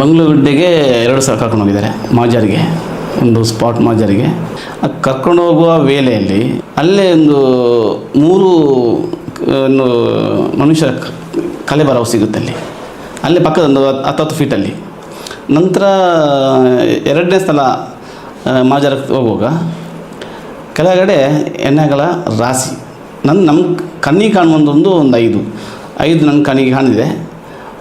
ಮಂಗಳೂರುಡ್ಡೆಗೆ ಎರಡು ಸಾವಿರ ಕರ್ಕೊಂಡು ಹೋಗಿದ್ದಾರೆ ಮಾಜಾರಿಗೆ, ಒಂದು ಸ್ಪಾಟ್ ಮಾಜರಿಗೆ. ಕರ್ಕೊಂಡು ಹೋಗುವ ವೇಳೆಯಲ್ಲಿ ಅಲ್ಲೇ ಒಂದು ಮೂರು ಮನುಷ್ಯರ ಕಲೆ ಬರವು ಸಿಗುತ್ತೆ ಅಲ್ಲಿ. ಅಲ್ಲೇ ಪಕ್ಕದ ಒಂದು ಹತ್ತು ಹತ್ತು ಫೀಟಲ್ಲಿ. ನಂತರ, ಎರಡನೇ ಸ್ಥಳ ಮಾಜಾರಕ್ಕೆ ಹೋಗುವಾಗ ಕೆಳಗಡೆ ಎಣ್ಣೆಗಳ ರಾಶಿ. ನನ್ನ ನಮ್ಮ ಕಣ್ಣಿಗೆ ಕಾಣುವಂಥದ್ದು ಒಂದು ಐದು. ಐದು ನನ್ನ ಕಣ್ಣಿಗೆ ಕಾಣಿದೆ.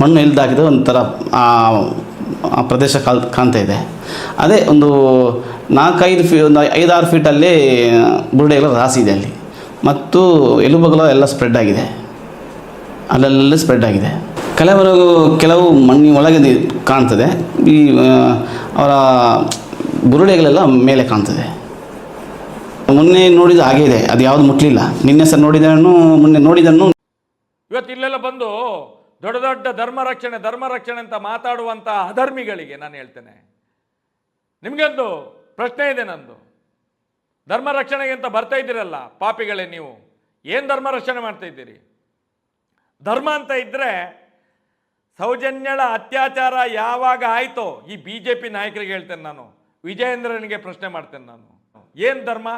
ಮಣ್ಣು ಇಲ್ಲದಾಗಿದೆ ಹಾಕಿದ ಒಂಥರ ಆ ಪ್ರದೇಶ ಕಾಲ್, ಕಾಣ್ತಾ ಇದೆ. ಅದೇ ಒಂದು ನಾಲ್ಕೈದು ಫೀ, ಒಂದು ಐದಾರು ಫೀಟಲ್ಲಿ ಬುರುಡೆಗಳ ರಾಸಿ ಇದೆ ಅಲ್ಲಿ. ಮತ್ತು ಎಲುಬುಗಳು ಎಲ್ಲ ಸ್ಪ್ರೆಡ್ ಆಗಿದೆ. ಅಲ್ಲೆಲ್ಲ ಸ್ಪ್ರೆಡ್ ಆಗಿದೆ. ಕೆಲವರು ಕೆಲವು ಮಣ್ಣಿನ ಒಳಗೆ ಕಾಣ್ತದೆ. ಈ ಅವರ ಬುರುಡೆಗಳೆಲ್ಲ ಮೇಲೆ ಕಾಣ್ತದೆ. ಮೊನ್ನೆ ನೋಡಿದ ಹಾಗೆ ಇದೆ. ಅದು ಯಾವುದು ಮುಟ್ಲಿಲ್ಲ. ನಿನ್ನೆ ಸರ್ ನೋಡಿದನು, ಮೊನ್ನೆ ನೋಡಿದನ್ನು ಇವತ್ತು ಇಲ್ಲೆಲ್ಲ ಬಂದು ದೊಡ್ಡ ದೊಡ್ಡ ಧರ್ಮ ರಕ್ಷಣೆ ಧರ್ಮ ರಕ್ಷಣೆ ಅಂತ ಮಾತಾಡುವಂಥ ಅಧರ್ಮಿಗಳಿಗೆ ನಾನು ಹೇಳ್ತೇನೆ. ನಿಮಗೊಂದು ಪ್ರಶ್ನೆ ಇದೆ ನಂದು. ಧರ್ಮ ರಕ್ಷಣೆಗೆ ಅಂತ ಬರ್ತಾ ಇದ್ದೀರಲ್ಲ ಪಾಪಿಗಳೇ ನೀವು, ಏನು ಧರ್ಮ ರಕ್ಷಣೆ ಮಾಡ್ತಾ ಇದ್ದೀರಿ? ಧರ್ಮ ಅಂತ ಇದ್ದರೆ ಸೌಜನ್ಯಳ ಅತ್ಯಾಚಾರ ಯಾವಾಗ ಆಯಿತೋ, ಈ ಬಿ ಜೆ ಪಿ ನಾಯಕರಿಗೆ ಹೇಳ್ತೇನೆ ನಾನು, ವಿಜಯೇಂದ್ರನಿಗೆ ಪ್ರಶ್ನೆ ಮಾಡ್ತೇನೆ ನಾನು. ಏನು ಧರ್ಮ?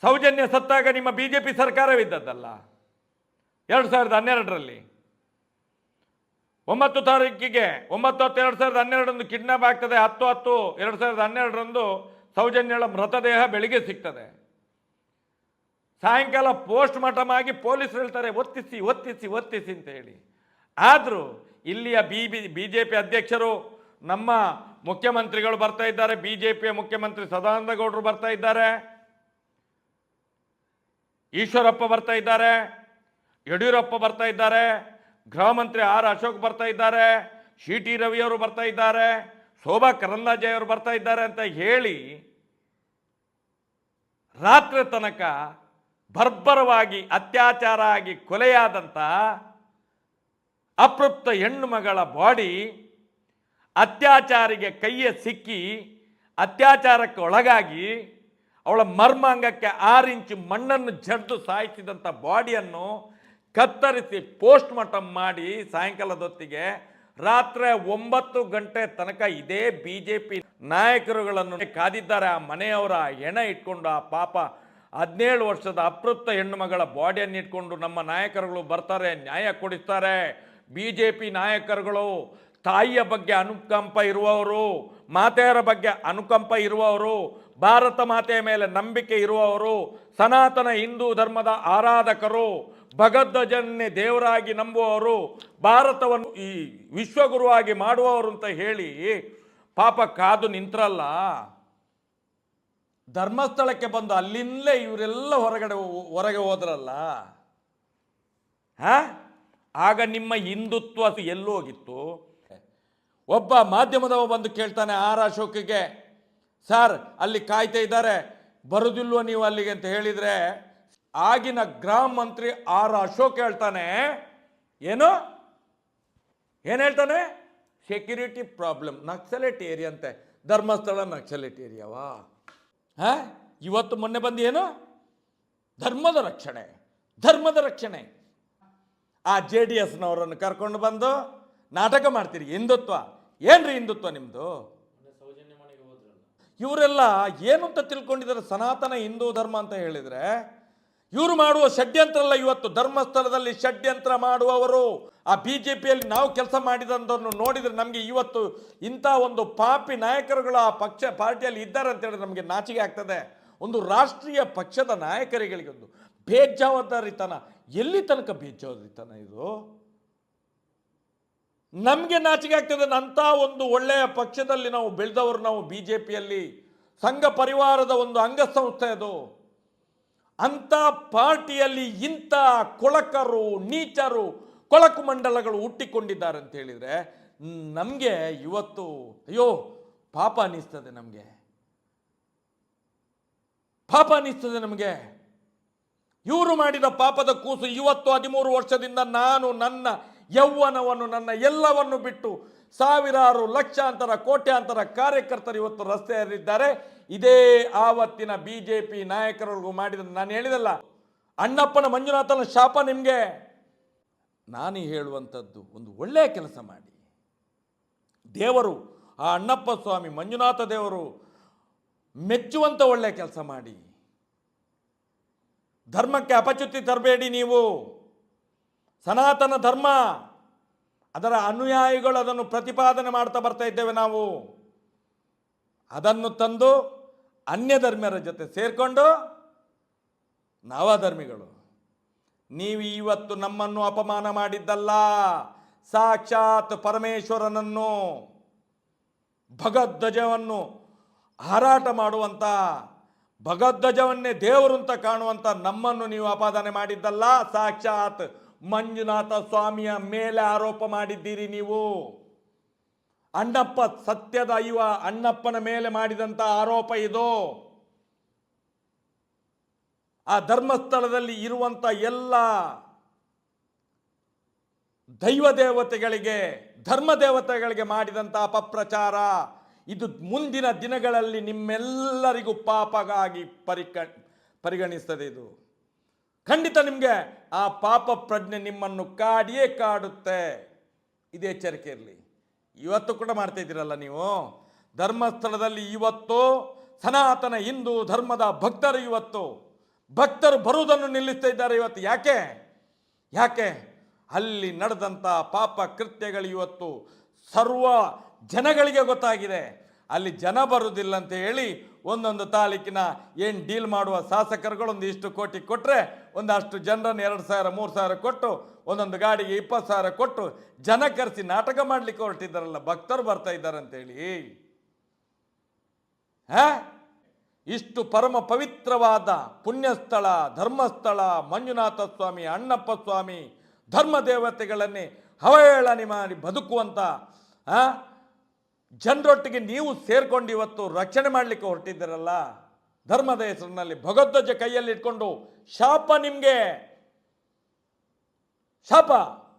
ಸೌಜನ್ಯ ಸತ್ತಾಗ ನಿಮ್ಮ ಬಿ ಜೆ ಪಿ ಸರ್ಕಾರವಿದ್ದದ್ದಲ್ಲ. ಎರಡು ಸಾವಿರದ ಹನ್ನೆರಡರಲ್ಲಿ. ಒಂಬತ್ತು ತಾರೀಕಿಗೆ ಒಂಬತ್ತು ಹತ್ತು ಎರಡು ಸಾವಿರದ ಹನ್ನೆರಡರಂದು ಕಿಡ್ನಾಪ್ ಆಗ್ತದೆ. ಹತ್ತು ಹತ್ತು ಎರಡು ಸಾವಿರದ ಹನ್ನೆರಡರಂದು ಸೌಜನ್ಯಳ ಮೃತದೇಹ ಬೆಳಿಗ್ಗೆ ಸಿಗ್ತದೆ. ಸಾಯಂಕಾಲ ಪೋಸ್ಟ್ ಮಾರ್ಟಮ್ ಆಗಿ ಪೊಲೀಸರು ಹೇಳ್ತಾರೆ, ಒತ್ತಿಸಿ ಒತ್ತಿಸಿ ಒತ್ತಿಸಿ ಅಂತ ಹೇಳಿ. ಆದರೂ ಇಲ್ಲಿಯ B B B J P ಅಧ್ಯಕ್ಷರು, ನಮ್ಮ ಮುಖ್ಯಮಂತ್ರಿಗಳು ಬರ್ತಾ ಇದ್ದಾರೆ ಬಿ ಜೆ ಪಿಯ ಮುಖ್ಯಮಂತ್ರಿ ಸದಾನಂದ ಗೌಡರು ಬರ್ತಾ ಇದ್ದಾರೆ, ಈಶ್ವರಪ್ಪ ಬರ್ತಾ ಇದ್ದಾರೆ, ಯಡಿಯೂರಪ್ಪ ಬರ್ತಾ ಇದ್ದಾರೆ ಗೃಹ ಮಂತ್ರಿ ಆರ್ ಅಶೋಕ್ ಬರ್ತಾ ಇದ್ದಾರೆ ಸಿ ಟಿ ರವಿಯವರು ಬರ್ತಾ ಇದ್ದಾರೆ, ಶೋಭಾ ಕರಂದಾಜೆ ಅವರು ಬರ್ತಾ ಇದ್ದಾರೆ ಅಂತ ಹೇಳಿ ರಾತ್ರಿ ತನಕ ಬರ್ಬರವಾಗಿ, ಅತ್ಯಾಚಾರ ಆಗಿ ಕೊಲೆಯಾದಂಥ ಅಪೃಪ್ತ ಹೆಣ್ಣು ಮಗಳ ಬಾಡಿ ಅತ್ಯಾಚಾರಿಗೆ ಕೈಯ ಸಿಕ್ಕಿ ಅತ್ಯಾಚಾರಕ್ಕೆ ಒಳಗಾಗಿ ಅವಳ ಮರ್ಮಾಂಗಕ್ಕೆ ಆರು ಇಂಚು ಮಣ್ಣನ್ನು ಜಡ್ದು ಸಾಯಿಸಿದಂಥ ಬಾಡಿಯನ್ನು ಕತ್ತರಿಸಿ ಪೋಸ್ಟ್ ಮಾರ್ಟಮ್ ಮಾಡಿ ಸಾಯಂಕಾಲದೊತ್ತಿಗೆ ರಾತ್ರಿ ಒಂಬತ್ತು ಗಂಟೆ ತನಕ ಇದೇ ಬಿ ಜೆ ಪಿ ನಾಯಕರುಗಳನ್ನು ಕಾದಿದ್ದಾರೆ. ಆ ಮನೆಯವರ ಹೆಣ ಇಟ್ಕೊಂಡು ಆ ಪಾಪ ಹದಿನೇಳು ವರ್ಷದ ಅಪೃಪ್ತ ಹೆಣ್ಣು ಮಗಳ ಬಾಡಿಯನ್ನು ಇಟ್ಕೊಂಡು ನಮ್ಮ ನಾಯಕರುಗಳು ಬರ್ತಾರೆ, ನ್ಯಾಯ ಕೊಡಿಸ್ತಾರೆ. ಬಿ ಜೆ ಪಿ ನಾಯಕರುಗಳು ತಾಯಿಯ ಬಗ್ಗೆ ಅನುಕಂಪ ಇರುವವರು, ಮಾತೆಯರ ಬಗ್ಗೆ ಅನುಕಂಪ ಇರುವವರು ಭಾರತ ಮಾತೆಯ ಮೇಲೆ ನಂಬಿಕೆ ಇರುವವರು ಸನಾತನ ಹಿಂದೂ ಧರ್ಮದ ಆರಾಧಕರು, ಭಗದ್ವಜನ್ನೇ ದೇವರಾಗಿ ನಂಬುವವರು, ಭಾರತವನ್ನು ಈ ವಿಶ್ವಗುರುವಾಗಿ ಮಾಡುವವರು ಅಂತ ಹೇಳಿ ಪಾಪ ಕಾದು ನಿಂತ್ರಲ್ಲ. ಧರ್ಮಸ್ಥಳಕ್ಕೆ ಬಂದು ಅಲ್ಲಿಂದಲೇ ಇವರೆಲ್ಲ ಹೊರಗಡೆ ಹೊರಗೆ ಹೋದ್ರಲ್ಲ. ಹಾ? ಆಗ ನಿಮ್ಮ ಹಿಂದುತ್ವ ಎಲ್ಲೋಗಿತ್ತು. ಒಬ್ಬ ಮಾಧ್ಯಮದವ ಬಂದು ಕೇಳ್ತಾನೆ, ಆರ್ ಅಶೋಕಿಗೆ ಸರ್, ಅಲ್ಲಿ ಕಾಯ್ತಾ ಇದ್ದಾರೆ. ಬರುದಿಲ್ವ ನೀವು ಅಲ್ಲಿಗೆ ಅಂತ ಹೇಳಿದ್ರೆ, ಆಗಿನ ಗ್ರಾಮ ಮಂತ್ರಿ ಆರ್ ಅಶೋಕ್ ಹೇಳ್ತಾನೆ. ಏನು? ಏನು ಹೇಳ್ತಾನೆ? ಸೆಕ್ಯೂರಿಟಿ ಪ್ರಾಬ್ಲಮ್ ನಕ್ಸಲೇಟ್ ಏರಿಯಾ ಅಂತೆ. ಧರ್ಮಸ್ಥಳ ನಕ್ಸಲೇಟ್ ಏರಿಯಾವಾ ಹಾಂ? ಇವತ್ತು ಮೊನ್ನೆ ಬಂದು ಏನು? ಧರ್ಮದ ರಕ್ಷಣೆ ಧರ್ಮದ ರಕ್ಷಣೆ. ಆ ಜೆ ಡಿ ಎಸ್ನವರನ್ನು ಕರ್ಕೊಂಡು ಬಂದು ನಾಟಕ ಮಾಡ್ತೀರಿ, ಹಿಂದುತ್ವ. ಏನ್ರಿ ಹಿಂದುತ್ವ ನಿಮ್ಮದು ಇವರೆಲ್ಲ ಏನು ಅಂತ ತಿಳ್ಕೊಂಡಿದ್ದಾರೆ? ಸನಾತನ ಹಿಂದೂ ಧರ್ಮ ಅಂತ ಹೇಳಿದರೆ, ಇವರು ಮಾಡುವ ಷಡ್ಯಂತ್ರ ಅಲ್ಲ ಇವತ್ತು. ಧರ್ಮಸ್ಥಳದಲ್ಲಿ ಷಡ್ಯಂತ್ರ ಮಾಡುವವರು. ಆ ಬಿ ಜೆ ಪಿಯಲ್ಲಿ ನಾವು ಕೆಲಸ ಮಾಡಿದಂಥವ್ರನ್ನು ನೋಡಿದರೆ ನಮಗೆ ಇವತ್ತು ಇಂಥ ಒಂದು ಪಾಪಿ ನಾಯಕರುಗಳು ಆ ಪಕ್ಷ, ಪಾರ್ಟಿಯಲ್ಲಿ ಇದ್ದಾರೆ ಅಂತ ಹೇಳಿದ್ರೆ ನಮಗೆ ನಾಚಿಕೆ ಆಗ್ತದೆ. ಒಂದು ರಾಷ್ಟ್ರೀಯ ಪಕ್ಷದ ನಾಯಕರಿಗಳಿಗೆ ಒಂದು ಬೇಜವಾಬ್ದಾರಿತನ. ಎಲ್ಲಿ ತನಕ ಬೇಜವಾಬ್ದಾರಿತನ ಇದು? ನಮಗೆ ನಾಚಿಕೆ ಆಗ್ತದೆ ಅಂಥ ಒಂದು ಒಳ್ಳೆಯ ಪಕ್ಷದಲ್ಲಿ ನಾವು ಬೆಳೆದವರು ನಾವು ಬಿ ಜೆ ಪಿಯಲ್ಲಿ ಸಂಘ ಪರಿವಾರದ ಒಂದು ಅಂಗಸಂಸ್ಥೆ ಅದು. ಅಂಥ ಪಾರ್ಟಿಯಲ್ಲಿ ಇಂಥ ಕೊಳಕರು, ನೀಚರು, ಕೊಳಕು ಮಂಡಲಗಳು ಹುಟ್ಟಿಕೊಂಡಿದ್ದಾರೆ ಅಂತ ಹೇಳಿದರೆ, ನಮಗೆ ಇವತ್ತು, ಅಯ್ಯೋ, ಪಾಪ ಅನ್ನಿಸ್ತದೆ ನಮಗೆ. ಪಾಪ ಅನ್ನಿಸ್ತದೆ ನಮಗೆ. ಇವರು ಮಾಡಿದ ಪಾಪದ ಕೂಸು ಇವತ್ತು ಹದಿಮೂರು ವರ್ಷದಿಂದ ನಾನು ನನ್ನ ಯೌವನವನ್ನು ನನ್ನ ಎಲ್ಲವನ್ನು ಬಿಟ್ಟು ಸಾವಿರಾರು ಲಕ್ಷಾಂತರ ಕೋಟ್ಯಾಂತರ ಕಾರ್ಯಕರ್ತರು ಇವತ್ತು ರಸ್ತೆಯಲ್ಲಿದ್ದಾರೆ. ಇದೇ ಆವತ್ತಿನ ಬಿ ಜೆ ಪಿ ನಾಯಕರವರೆಗೂ ಮಾಡಿದ ನಾನು ಹೇಳಿದಲ್ಲ, ಅಣ್ಣಪ್ಪನ ಮಂಜುನಾಥನ ಶಾಪ ನಿಮಗೆ. ನಾನು ಹೇಳುವಂಥದ್ದು, ಒಂದು ಒಳ್ಳೆಯ ಕೆಲಸ ಮಾಡಿ. ದೇವರು, ಆ ಅಣ್ಣಪ್ಪ ಸ್ವಾಮಿ, ಮಂಜುನಾಥ ದೇವರು ಮೆಚ್ಚುವಂಥ ಒಳ್ಳೆಯ ಕೆಲಸ ಮಾಡಿ. ಧರ್ಮಕ್ಕೆ ಅಪಚ್ಯುತಿ ತರಬೇಡಿ ನೀವು. ಸನಾತನ ಧರ್ಮ, ಅದರ ಅನುಯಾಯಿಗಳು ಅದನ್ನು ಪ್ರತಿಪಾದನೆ ಮಾಡ್ತಾ ಬರ್ತಾ ಇದ್ದೇವೆ ನಾವು. ಅದನ್ನು ತಂದು ಅನ್ಯ ಧರ್ಮರ ಜೊತೆ ಸೇರಿಕೊಂಡು ನವಧರ್ಮಿಗಳು. ನೀವು ಇವತ್ತು ನಮ್ಮನ್ನು ಅಪಮಾನ ಮಾಡಿದ್ದಲ್ಲ, ಸಾಕ್ಷಾತ್ ಪರಮೇಶ್ವರನನ್ನು, ಭಗದ್ವಜವನ್ನು ಹಾರಾಟ ಮಾಡುವಂಥ ಭಗದ್ವಜವನ್ನೇ ದೇವರು ಅಂತ ಕಾಣುವಂಥ ನಮ್ಮನ್ನು ನೀವು ಅಪಾದನೆ ಮಾಡಿದ್ದಲ್ಲ, ಸಾಕ್ಷಾತ್ ಮಂಜುನಾಥ ಸ್ವಾಮಿಯ ಮೇಲೆ ಆರೋಪ ಮಾಡಿದ್ದೀರಿ ನೀವು. ಅಣ್ಣಪ್ಪ ಸತ್ಯದ ಇವ ಅಣ್ಣಪ್ಪನ ಮೇಲೆ ಮಾಡಿದಂಥ ಆರೋಪ ಇದು. ಆ ಧರ್ಮಸ್ಥಳದಲ್ಲಿ ಇರುವಂಥ ಎಲ್ಲ ದೈವ ದೇವತೆಗಳಿಗೆ, ಧರ್ಮ ದೇವತೆಗಳಿಗೆ ಮಾಡಿದಂಥ ಅಪಪ್ರಚಾರ. ಇದು ಮುಂದಿನ ದಿನಗಳಲ್ಲಿ ನಿಮ್ಮೆಲ್ಲರಿಗೂ ಪಾಪಗಾಗಿ ಪರಿಕ, ಪರಿಗಣಿಸ್ತದೆ ಇದು. ಖಂಡಿತ ನಿಮಗೆ ಆ ಪಾಪ ಪ್ರಜ್ಞೆ ನಿಮ್ಮನ್ನು ಕಾಡಿಯೇ ಕಾಡುತ್ತೆ. ಇದು ಎಚ್ಚರಿಕೆ ಇರಲಿ. ಇವತ್ತು ಕೂಡ ಮಾಡ್ತಾ ಇದ್ದೀರಲ್ಲ ನೀವು? ಧರ್ಮಸ್ಥಳದಲ್ಲಿ ಇವತ್ತು ಸನಾತನ ಹಿಂದೂ ಧರ್ಮದ ಭಕ್ತರು ಇವತ್ತು. ಭಕ್ತರು ಬರುವುದನ್ನು ನಿಲ್ಲಿಸ್ತಾ ಇದ್ದಾರೆ ಇವತ್ತು. ಯಾಕೆ? ಯಾಕೆ? ಅಲ್ಲಿ ನಡೆದಂಥ ಪಾಪ ಕೃತ್ಯಗಳು ಇವತ್ತು ಸರ್ವ ಜನಗಳಿಗೆ ಗೊತ್ತಾಗಿದೆ. ಅಲ್ಲಿ ಜನ ಬರುವುದಿಲ್ಲ ಅಂತ ಹೇಳಿ ಒಂದೊಂದು ತಾಲೂಕಿನ ಏನು ಡೀಲ್ ಮಾಡುವ ಶಾಸಕರುಗಳು ಒಂದು ಇಷ್ಟು ಕೋಟಿ ಕೊಟ್ಟರೆ ಒಂದಷ್ಟು ಜನರನ್ನು ಎರಡು ಸಾವಿರ, ಮೂರು ಸಾವಿರ ಕೊಟ್ಟು, ಒಂದೊಂದು ಗಾಡಿಗೆ ಇಪ್ಪತ್ತು ಸಾವಿರ ಕೊಟ್ಟು ಜನ ಕರೆಸಿ ನಾಟಕ ಮಾಡಲಿಕ್ಕೆ ಹೊರಟಿದ್ದಾರಲ್ಲ, ಭಕ್ತರು ಬರ್ತಾ ಇದ್ದಾರೆ ಅಂತೇಳಿ. ಹಾ? ಇಷ್ಟು ಪರಮ ಪವಿತ್ರವಾದ ಪುಣ್ಯಸ್ಥಳ, ಧರ್ಮಸ್ಥಳ, ಮಂಜುನಾಥ ಸ್ವಾಮಿ, ಅಣ್ಣಪ್ಪ ಸ್ವಾಮಿ, ಧರ್ಮ ದೇವತೆಗಳನ್ನೇ ಅವಹೇಳನೆ ಮಾಡಿ ಬದುಕುವಂಥ ಜನರೊಟ್ಟಿಗೆ ನೀವು ಸೇರ್ಕೊಂಡು ಇವತ್ತು ರಕ್ಷಣೆ ಮಾಡಲಿಕ್ಕೆ ಹೊರಟಿದ್ದೀರಲ್ಲ? ಧರ್ಮದ ಹೆಸರಿನಲ್ಲಿ ಭಗವದ್ವಜ ಕೈಯಲ್ಲಿ ಇಟ್ಕೊಂಡು, ಶಾಪ ನಿಮಗೆ. ಶಾಪ.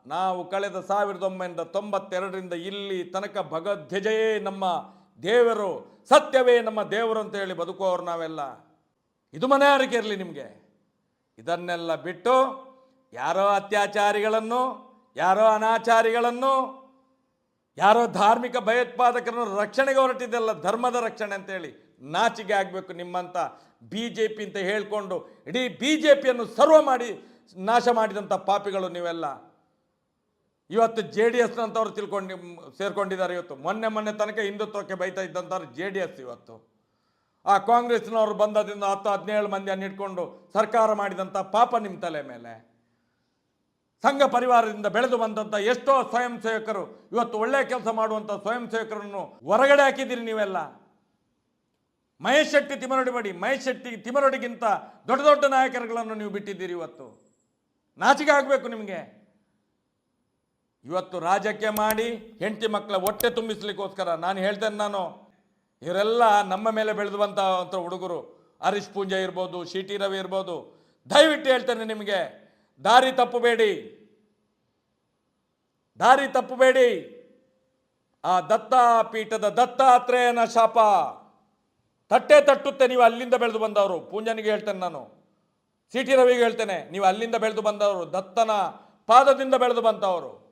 ನಾವು ಕಳೆದ ಸಾವಿರದ ಒಂಬೈನೂರ ತೊಂಬತ್ತೆರಡರಿಂದ ಇಲ್ಲಿ ತನಕ ಭಗವದ್ಧ್ವಜಯೇ ನಮ್ಮ ದೇವರು, ಸತ್ಯವೇ ನಮ್ಮ ದೇವರು ಅಂತ ಹೇಳಿ ಬದುಕುವವರು ನಾವೆಲ್ಲ. ಇದು ಮನೆ ಆರಿಕೆ ಇರಲಿ ನಿಮಗೆ. ಇದನ್ನೆಲ್ಲ ಬಿಟ್ಟು, ಯಾರೋ ಅತ್ಯಾಚಾರಿಗಳನ್ನು, ಯಾರೋ ಅನಾಚಾರಿಗಳನ್ನು ಯಾರೋ ಧಾರ್ಮಿಕ ಭಯೋತ್ಪಾದಕರನ್ನು ರಕ್ಷಣೆಗೆ ಹೊರಟಿದ್ದಲ್ಲ, ಧರ್ಮದ ರಕ್ಷಣೆ ಅಂತೇಳಿ ನಾಚಿಗೆ ಆಗಬೇಕು ನಿಮ್ಮಂತ ಬಿ ಜೆ ಪಿ ಅಂತ ಹೇಳಿಕೊಂಡು ಇಡೀ ಬಿ ಜೆ ಪಿಯನ್ನು ಸರ್ವ ಮಾಡಿ ನಾಶ ಮಾಡಿದಂಥ ಪಾಪಿಗಳು ನೀವೆಲ್ಲ. ಇವತ್ತು ಜೆ ಡಿ ಎಸ್ನಂಥವ್ರು ತಿಳ್ಕೊಂಡು ಸೇರ್ಕೊಂಡಿದ್ದಾರೆ ಇವತ್ತು. ಮೊನ್ನೆ ಮೊನ್ನೆ ತನಕ ಹಿಂದುತ್ವಕ್ಕೆ ಬೈತಾ ಇದ್ದಂಥವ್ರು ಜೆ ಡಿ ಎಸ್ ಇವತ್ತು. ಆ ಕಾಂಗ್ರೆಸ್ನವರು ಬಂದದಿಂದ ಹತ್ತು, ಹದಿನೇಳು ಮಂದಿಯನ್ನು ಇಟ್ಕೊಂಡು ಸರ್ಕಾರ ಮಾಡಿದಂಥ ಪಾಪ ನಿಮ್ಮ ತಲೆ ಮೇಲೆ. ಸಂಘ ಪರಿವಾರದಿಂದ ಬೆಳೆದು ಬಂದಂತ ಎಷ್ಟೋ ಸ್ವಯಂ ಸೇವಕರು ಇವತ್ತು ಒಳ್ಳೆಯ ಕೆಲಸ ಮಾಡುವಂಥ ಸ್ವಯಂ ಸೇವಕರನ್ನು ಹೊರಗಡೆ ಹಾಕಿದ್ದೀರಿ ನೀವೆಲ್ಲ. ಮಹೇಶ್ ಶೆಟ್ಟಿ ತಿಮರಡಿ ಮಾಡಿ ಮಹೇಶ್ ಶೆಟ್ಟಿ ತಿಮರಡಿಗಿಂತ ದೊಡ್ಡ ದೊಡ್ಡ ನಾಯಕರುಗಳನ್ನು ನೀವು ಬಿಟ್ಟಿದ್ದೀರಿ ಇವತ್ತು. ನಾಚಿಕೆ ಆಗಬೇಕು ನಿಮಗೆ. ಇವತ್ತು ರಾಜಕೀಯ ಮಾಡಿ ಹೆಂಡತಿ ಮಕ್ಕಳ ಹೊಟ್ಟೆ ತುಂಬಿಸ್ಲಿಕ್ಕೋಸ್ಕರ ನಾನು ಹೇಳ್ತೇನೆ ನಾನು, ಇವರೆಲ್ಲ ನಮ್ಮ ಮೇಲೆ ಬೆಳೆದು ಅಂತ ಹುಡುಗರು, ಹರೀಶ್ ಪೂಂಜೆ ಇರ್ಬೋದು ಟಿ ರವಿ ಇರ್ಬೋದು, ದಯವಿಟ್ಟು ಹೇಳ್ತೇನೆ ನಿಮಗೆ ದಾರಿ ತಪ್ಪಬೇಡಿ. ದಾರಿ ತಪ್ಪಬೇಡಿ. ಆ ದತ್ತ ಪೀಠದ ದತ್ತಾತ್ರೇಯನ ಶಾಪ. ತಟ್ಟೆ ತಟ್ಟುತ್ತೆ ನೀವು ಅಲ್ಲಿಂದ ಬೆಳೆದು ಬಂದವರು. ಪೂಂಜನಿಗೆ ಹೇಳ್ತೇನೆ ನಾನು. ಸಿ ಟಿ ರವಿಗೆ ಹೇಳ್ತೇನೆ. ನೀವು ಅಲ್ಲಿಂದ ಬೆಳೆದು ಬಂದವರು. ದತ್ತನ ಪಾದದಿಂದ ಬೆಳೆದು ಬಂದವರು.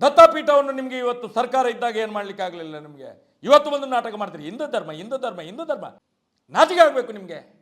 ದತ್ತಪೀಠವನ್ನು ನಿಮಗೆ ಇವತ್ತು ಸರ್ಕಾರ ಇದ್ದಾಗ ಏನು ಮಾಡ್ಲಿಕ್ಕೆ ಆಗಲಿಲ್ಲ ನಿಮಗೆ? ಇವತ್ತು ಒಂದು ನಾಟಕ ಮಾಡ್ತೀರಿ. ಹಿಂದೂ ಧರ್ಮ ಹಿಂದೂ ಧರ್ಮ ಹಿಂದೂ ಧರ್ಮ. ನಾಚಿಕೆ ಆಗಬೇಕು ನಿಮಗೆ.